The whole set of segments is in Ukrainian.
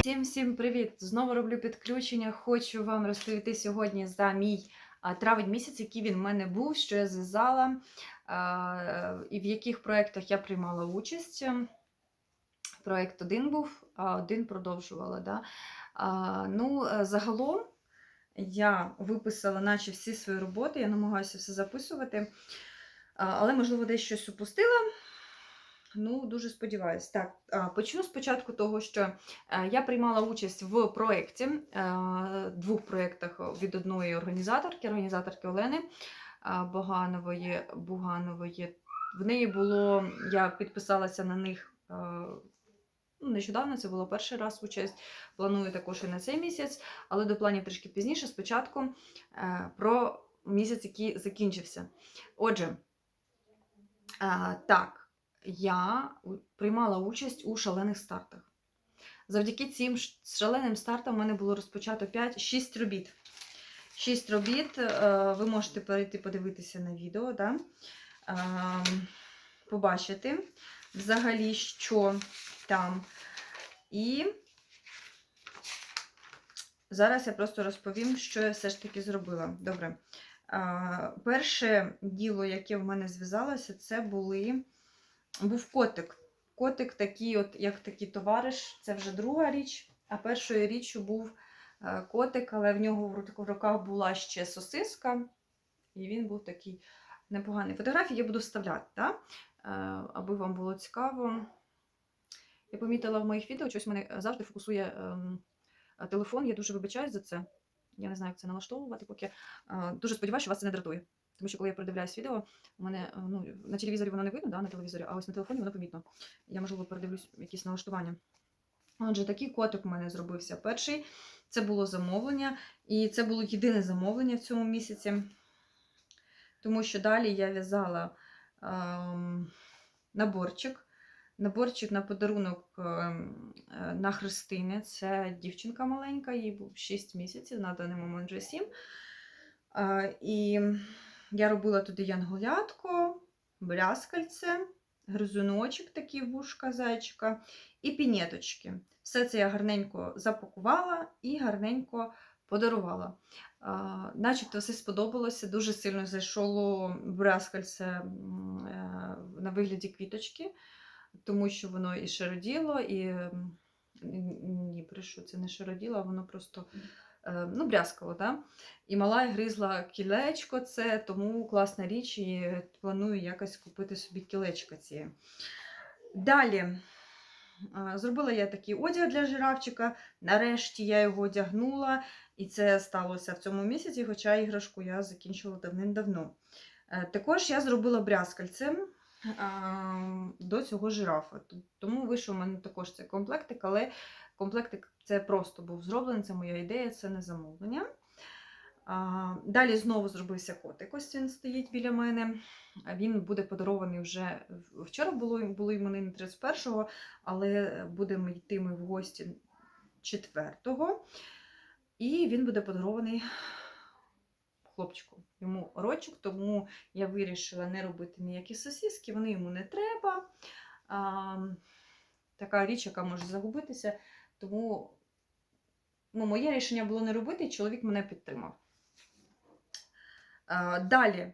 Всім всім привіт! Знову роблю підключення. Хочу вам розповісти сьогодні за мій травень місяць, який він в мене був, що я зв'язала, і в яких проєктах я приймала участь. Проєкт один був, а один продовжувала. Да? Ну, е, загалом я виписала, наче всі свої роботи, я намагаюся все записувати, але, можливо, десь щось упустила. Ну, дуже сподіваюсь. Так, почну спочатку того, що е, я приймала участь в проєкті, е, двох проєктах від одної організаторки, організаторки Олени е, Боганової, Буганової. В неї було, я підписалася на них ну, нещодавно, це було перший раз участь. Планую також і на цей місяць, але до планів трішки пізніше. Спочатку про місяць, який закінчився. Отже, так я приймала участь у шалених стартах. Завдяки цим шаленим стартам у мене було розпочато 5-6 робіт. 6 робіт. е, Ви можете перейти подивитися на відео, да? Е, побачити взагалі, що там. І зараз я просто розповім, що я все ж таки зробила. Добре. Е, Перше діло, яке в мене зв'язалося, це були був котик. Котик такий, от, як такий товариш, це вже друга річ. А першою річчю був е, котик, але в нього в руках була ще сосиска, і він був такий непоганий. Фотографії я буду вставляти, да? е, аби вам було цікаво. Я помітила в моїх відео, щось мене завжди фокусує ем, е, телефон. Я дуже вибачаюсь за це. Я не знаю, як це налаштовувати, поки дуже сподіваюся, що вас це не дратує. Тому що коли я передивляюсь відео, у мене е, ну, на телевізорі воно не видно, да, на телевізорі, а ось на телефоні воно помітно. Я, можливо, передивлюсь якісь налаштування. Отже, такий котик у мене зробився перший. Це було замовлення, і це було єдине замовлення в цьому місяці. Тому що далі я в'язала ем, наборчик. Наборчик на подарунок ем, е, на Христини. Це дівчинка маленька, їй був 6 місяців, на даний момент вже 7. Е, і я робила туди янголятко, брязкальце, гризуночок такий вушка зайчика і пінеточки. Все це я гарненько запакувала і гарненько подарувала. Начебто все сподобалося, дуже сильно зайшло брязкальце е, на вигляді квіточки, тому що воно і шароділо, і ні, брешу, це не шароділо, а воно просто е, ну, брязкало. Да? І мала гризла кілечко це, тому класна річ, і планую якось купити собі кілечко ціє. Далі. Зробила я такий одяг для жирафчика. Нарешті я його одягнула, і це сталося в цьому місяці, хоча іграшку я закінчила давним-давно. Е, Також я зробила брязкальце а, до цього жирафа. Тому вийшов у мене також цей комплектик, але комплектик це просто був зроблений, це моя ідея, це не замовлення. Далі знову зробився котик. Ось він стоїть біля мене. Він буде подарований вже вчора було, були іменини 31-го, але будемо йти ми в гості 4-го. І він буде подарований хлопчику. Йому рочок, тому я вирішила не робити ніякі сосиски, вони йому не треба. А, така річ, яка може загубитися. Тому ну, моє рішення було не робити, і чоловік мене підтримав. А, далі,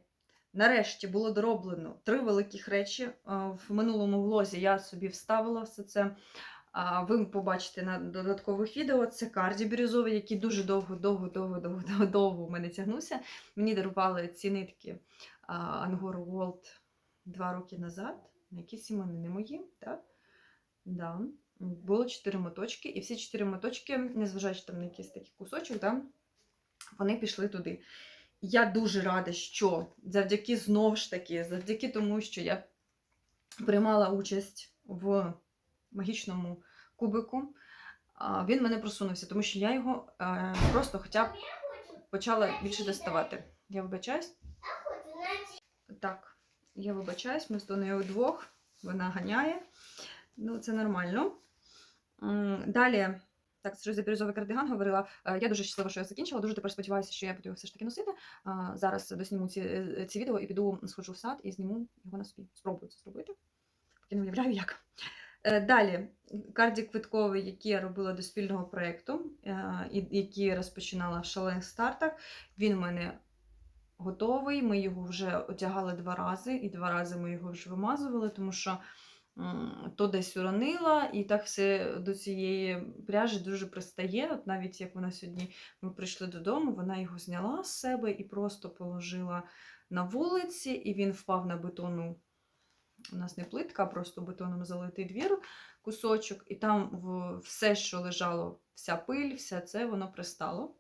нарешті, було дороблено три великих речі. В минулому влозі я собі вставила все це. Ви побачите на додаткових відео. Це карді бірюзовий, який дуже довго, довго, у мене тягнувся. Мені дарували ці нитки Angora World два роки назад. На якісь іменини мої, так? Да. Було чотири моточки, і всі чотири моточки, незважаючи там на якийсь такий кусочок, да, вони пішли туди. Я дуже рада, що завдяки знову ж таки, завдяки тому, що я приймала участь в магічному кубику, він мене просунувся, тому що я його е, просто хоча б почала більше доставати. Я вибачаюсь. Так, я вибачаюсь, ми з нею вдвох, вона ганяє. Ну, це нормально. Далі Так, щось за кардиган говорила. Е, Я дуже щаслива, що я закінчила. Дуже тепер сподіваюся, що я буду його все ж таки носити. Зараз досніму ці, е, ці відео і піду сходжу в сад і зніму його на собі. Спробую це зробити. Поки не уявляю, як. Е, Далі, карді квитковий, який я робила до спільного проєкту, е, який розпочинала в шалених стартах. Він в мене готовий. Ми його вже одягали два рази, і два рази ми його вже вимазували, тому що то десь уронила, і так все до цієї пряжі дуже пристає. От навіть як вона сьогодні ми прийшли додому, вона його зняла з себе і просто положила на вулиці, і він впав на бетонну. У нас не плитка, а просто бетоном залитий двір, кусочок, і там все, що лежало, вся пиль, все це воно пристало.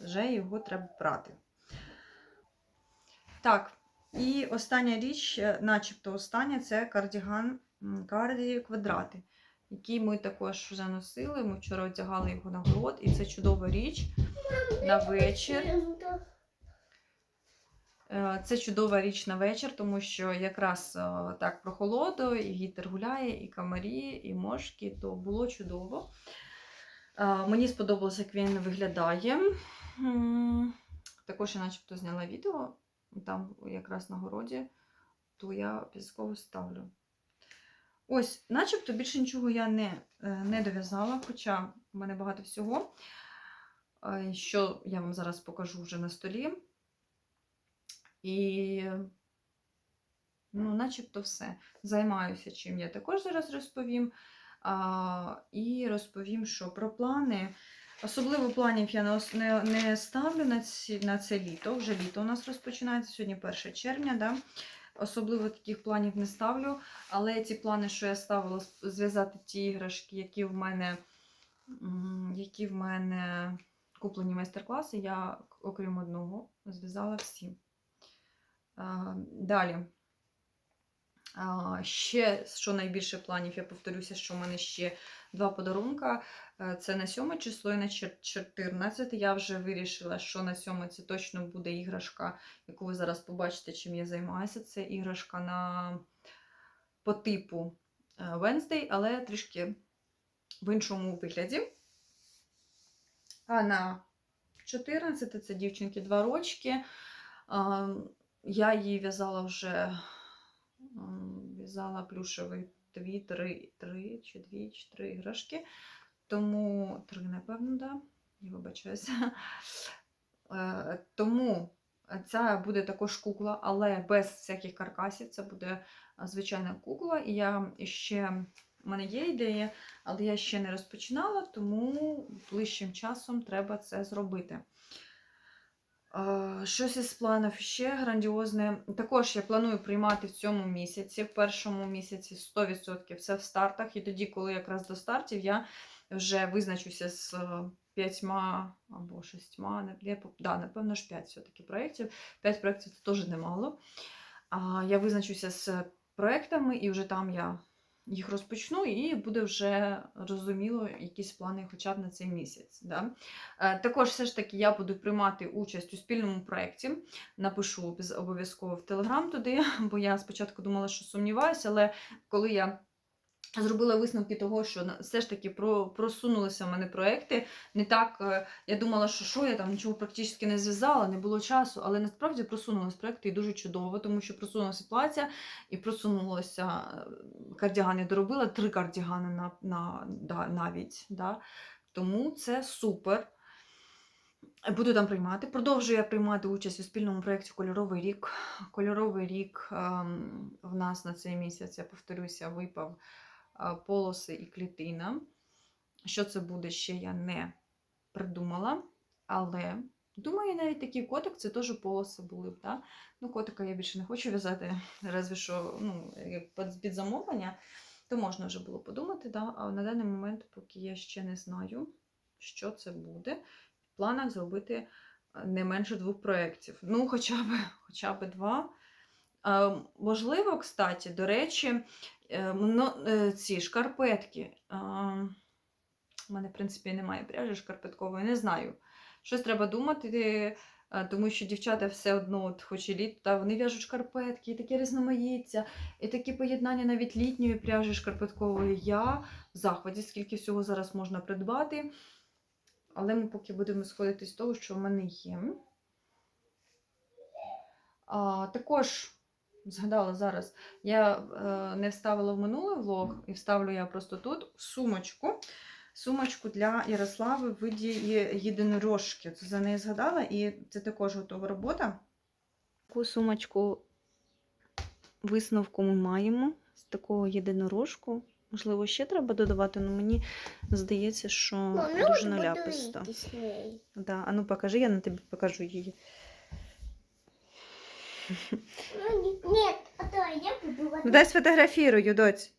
Вже його треба прати. Так, і остання річ, е, начебто остання, це кардіган карді квадрати, який ми також вже носили. Ми вчора одягали його на город, і це чудова річ на вечір. Е, Це чудова річ на вечір, тому що якраз е, так прохолодо, і вітер гуляє, і комарі, і мошки, то було чудово. Е, Мені сподобалось, як він виглядає. Також я начебто зняла відео, там якраз на городі, то я обов'язково ставлю. Ось, начебто більше нічого я не, не дов'язала, хоча в мене багато всього, що я вам зараз покажу вже на столі. І, ну, начебто все. Займаюся чим я також зараз розповім. А, і розповім, що про плани. Особливо планів я не, не, ставлю на, ці, на це літо. Вже літо у нас розпочинається, сьогодні 1 червня. Да? Особливо таких планів не ставлю. Але ці плани, що я ставила, зв'язати ті іграшки, які в мене, які в мене куплені майстер-класи, я, окрім одного, зв'язала всі. Далі. Ще, що найбільше планів, я повторюся, що в мене ще два подарунка. Е, Це на 7 число і на 14. Я вже вирішила, що на 7 це точно буде іграшка, яку ви зараз побачите, чим я займаюся. Це іграшка на по типу е, Wednesday, але трішки в іншому вигляді. А на 14 це дівчинки 2 рочки. Я її в'язала вже в'язала плюшевий дві, три, три чи дві, чи три іграшки. Тому три, напевно, да. Я вибачаюся. Е, Тому ця буде також кукла, але без всяких каркасів. Це буде звичайна кукла. І я ще. У мене є ідея, але я ще не розпочинала, тому ближчим часом треба це зробити. Щось із планів ще грандіозне. Також я планую приймати в цьому місяці, в першому місяці 100% це в стартах. І тоді, коли якраз до стартів, я вже визначуся з е, п'ятьма або шістьма, да, напевно ж п'ять все-таки проєктів. П'ять проєктів це теж немало. Я визначуся з проєктами, і вже там я їх розпочну, і буде вже розуміло якісь плани хоча б на цей місяць. Да? Е, Також все ж таки я буду приймати участь у спільному проєкті. Напишу обов'язково в Телеграм туди, бо я спочатку думала, що сумніваюся, але коли я зробила висновки того, що все ж таки просунулися в мене проекти. Не так е, я думала, що що я там нічого практично не зв'язала, не було часу, але насправді просунулися проекти і дуже чудово, тому що просунулася плаття і просунулося е, кардігани. Доробила три кардігани на, на, да, навіть. Да. Тому це супер. Буду там приймати. Продовжую я приймати участь у спільному проєкті Кольоровий рік. Кольоровий рік ем, в нас на цей місяць, я повторюся, випав полоси і клітина. Що це буде, ще я не придумала. Але думаю, навіть такий котик це теж полоси були б. Да? Ну, котика я більше не хочу в'язати, разве що ну, під, замовлення, то можна вже було подумати. Да? А на даний момент, поки я ще не знаю, що це буде, в планах зробити не менше двох проєктів. Ну, хоча б, хоча б два. Можливо, кстати, до речі, ці шкарпетки. Е, у мене, в принципі, немає пряжі шкарпеткової, не знаю. Щось треба думати. Тому що дівчата все одно, от, хоч і літо, та вони в'яжуть шкарпетки, і такі різноманіття, і такі поєднання навіть літньої пряжі шкарпеткової. Я в захваті, скільки всього зараз можна придбати. Але ми поки будемо сходити з того, що в мене є. А, також згадала зараз, я е, не вставила в минулий влог, і вставлю я просто тут сумочку. Сумочку для Ярослави в виді єдинорожки. Це за неї згадала, і це також готова робота. Таку сумочку висновку ми маємо з такого єдинорожку. Можливо, ще треба додавати, але мені здається, що Мам, дуже наляписто. Да. А ну покажи, я на тобі покажу її. Ні, а то я буду Ну, дай сфотографірую, доць.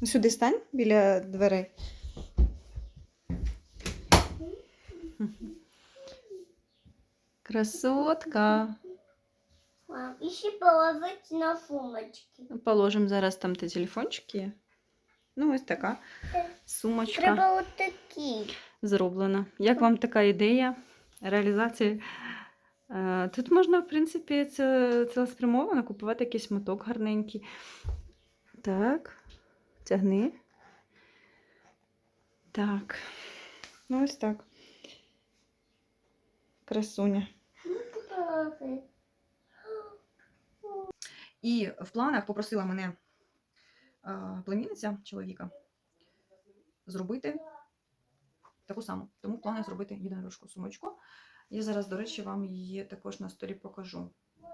Ну, Сюди стань біля дверей. Красотка. Мам, і ще положить на сумочки. Положимо зараз там те телефончики. є. Ну, ось така сумочка Треба от такі. зроблена. Як вам така ідея реалізації? Е, Тут можна, в принципі, цілеспрямовано купувати якийсь моток гарненький. Так, тягни. Так. Ну, ось так. Красуня. І в планах попросила мене е, племінниця чоловіка зробити таку саму. Тому в планах зробити єдинорожку сумочку. Я зараз, до речі, вам її також на столі покажу.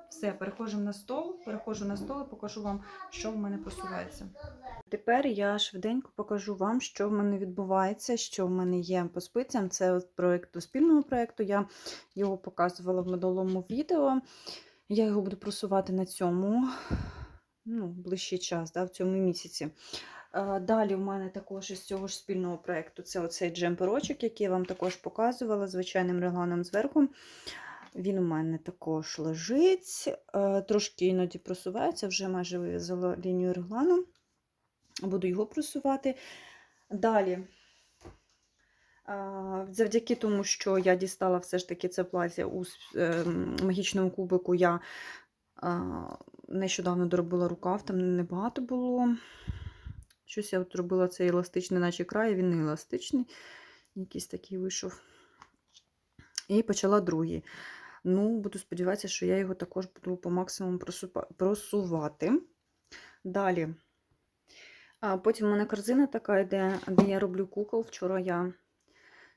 Все, переходжу на стол, переходжу на стол і покажу вам, що в мене просувається. Тепер я швиденько покажу вам, що в мене відбувається, що в мене є по спицям. Це до спільного проєкту. Я його показувала в минулому відео. Я його буду просувати на цьому ну, ближчий час, да, в цьому місяці. Далі в мене також із цього ж спільного проєкту це оцей джемперочок, який я вам також показувала звичайним регланом зверху. Він у мене також лежить, е, трошки іноді просувається, вже майже вив'язала лінію реглану. Буду його просувати. Далі, завдяки тому, що я дістала все ж таки це плаття у ем, магічному кубику, я нещодавно доробила рукав, там небагато було. Щось я от робила цей еластичний, наче край, він не еластичний, якийсь такий вийшов. І почала другий. Ну, буду сподіватися, що я його також буду по максимуму просувати. Далі. А потім у мене корзина така йде, де я роблю кукол. Вчора я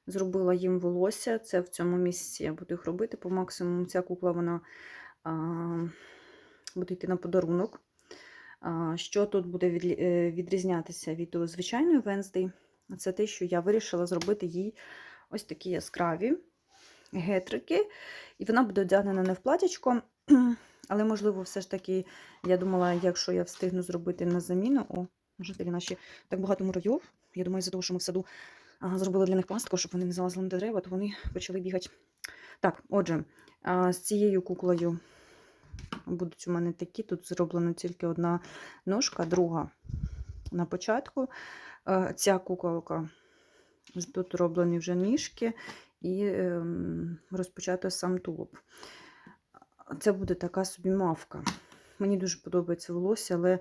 зробила їм волосся. Це в цьому місці я буду їх робити. По максимуму ця кукла вона а, буде йти на подарунок. Що тут буде е, відрізнятися від звичайної Венздей? Це те, що я вирішила зробити їй ось такі яскраві гетрики. І вона буде одягнена не в платячко, але, можливо, все ж таки, я думала, якщо я встигну зробити на заміну. О, жителі наші так багато муравйов. Я думаю, за того, що ми в саду зробили для них пастку, щоб вони не залазили на дерева, то вони почали бігати. Так, отже, з цією куклою будуть у мене такі. Тут зроблена тільки одна ножка, друга на початку. Е, Ця куколка тут роблені вже ніжки і ем, розпочато сам тулуб. Це буде така собі мавка. Мені дуже подобається волосся, але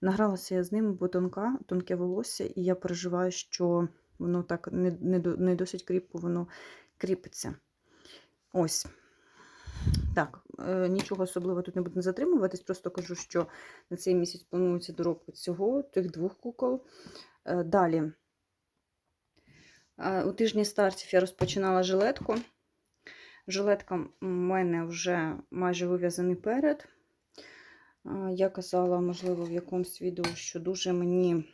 награлася я з ним, бо тонка, тонке волосся, і я переживаю, що воно так не, не, не досить кріпко воно кріпиться. Ось. Так, е, нічого особливого тут не буду затримуватись, просто кажу, що на цей місяць планується доробка цього, тих двох кукол. Е, Далі. Е, У тижні стартів я розпочинала жилетку. Жилетка в мене вже майже вив'язаний перед. Я казала, можливо, в якомусь відео, що дуже мені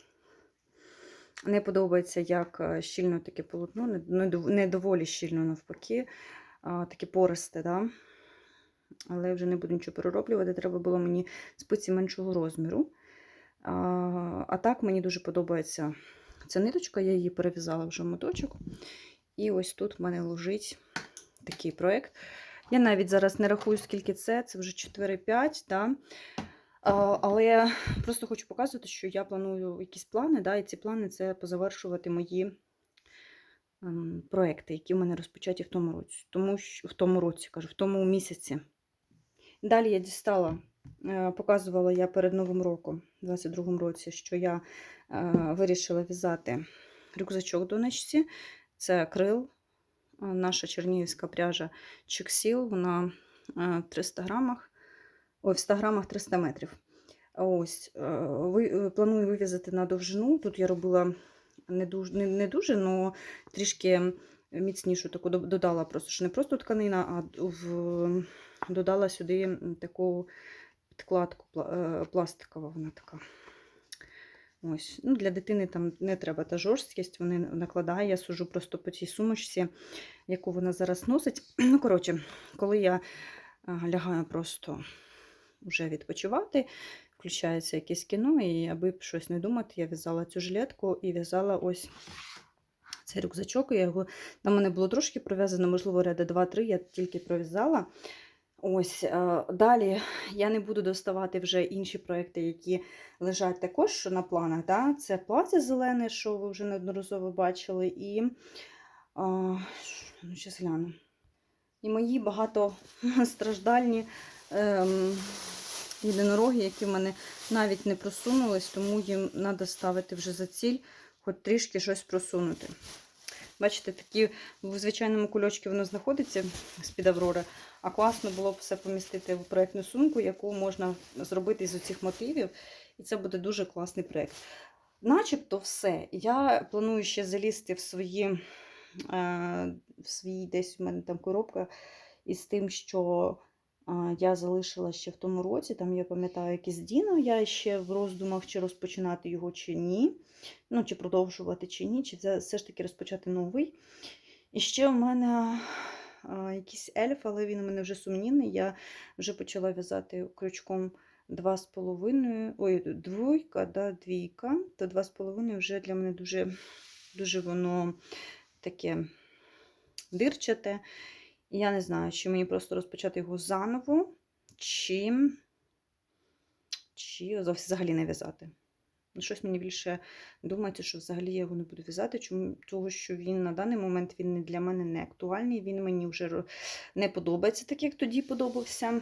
не подобається, як щільно таке полотно, не- не дов- не доволі щільно навпаки, таке пористе. Да? Але вже не буду нічого перероблювати. Треба було мені спиці меншого розміру. А, а так мені дуже подобається ця ниточка, я її перев'язала вже в моточок. І ось тут в мене лежить такий проєкт. Я навіть зараз не рахую, скільки це, це вже 4-5. Да? Але просто хочу показувати, що я планую якісь плани, да? і ці плани це позавершувати мої ем, проекти, які в мене розпочаті в тому році. Тому в тому році, кажу, в тому місяці. Далі я дістала, е, показувала я перед Новим роком, у 22-му році, що я е, вирішила в'язати рюкзачок донечці. Це крил, е, наша чернігівська пряжа Чексіл, вона е, 300 грамах, ой, в 100 грамах 300 метрів. Ось, планую вив'язати на довжину. Тут я робила не дуже, не, не дуже, але трішки міцнішу таку додала просто, що не просто тканина, а в, додала сюди таку підкладку е, пластикова, вона така. Ось. Ну, для дитини там не треба та жорсткість, вони накладає, я сужу просто по цій сумочці, яку вона зараз носить. Ну, коротше, коли я лягаю просто вже відпочивати, включається якесь кіно, і аби щось не думати, я в'язала цю жилетку і в'язала ось цей рюкзачок. Я його, там мене було трошки пров'язано, можливо, ряди 2-3, я тільки пров'язала. Ось е, далі я не буду доставати вже інші проекти, які лежать також на планах. Да? Це плаття зелене, що ви вже неодноразово бачили, і а, ну, гляну. І мої багатостраждальні ем, єдинороги, які в мене навіть не просунулись, тому їм треба ставити вже за ціль, хоч трішки щось просунути. Бачите, такі в звичайному кульочці воно знаходиться з-під Аврора, а класно було б все помістити в проєктну сумку, яку можна зробити з оцих мотивів, і це буде дуже класний проєкт. Начебто все. Я планую ще залізти в свої, е, в свій десь у мене там коробка із тим, що я залишила ще в тому році. Там я пам'ятаю якийсь Діно, я ще в роздумах, чи розпочинати його, чи ні. Ну, чи продовжувати, чи ні, чи все ж таки розпочати новий. І ще у мене якийсь ельф, але він у мене вже сумнівний. Я вже почала в'язати крючком 2,5, ой, двойка, да, двійка, то 2,5 вже для мене дуже, дуже воно таке дирчате. Я не знаю, чи мені просто розпочати його заново, чи, чи взагалі не в'язати. Ну, Щось мені більше думається, що взагалі я його не буду в'язати, того, що він на даний момент він для мене не актуальний, він мені вже не подобається, так як тоді подобався.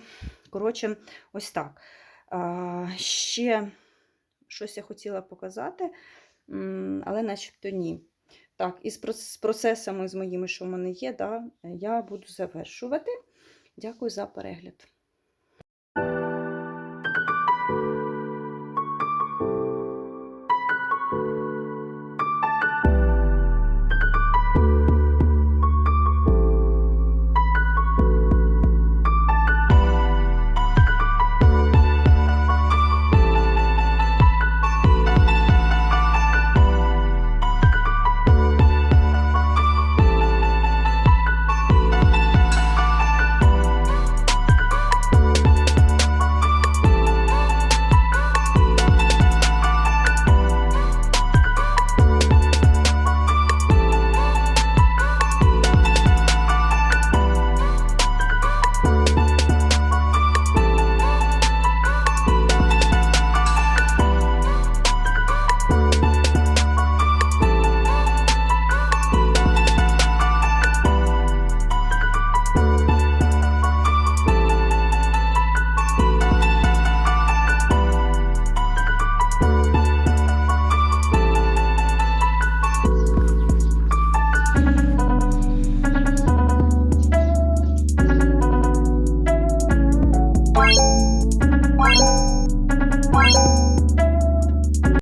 Коротше, ось так. А, ще щось я хотіла показати, але начебто ні. Так, і з процесами з моїми, що в мене є, да, я буду завершувати. Дякую за перегляд.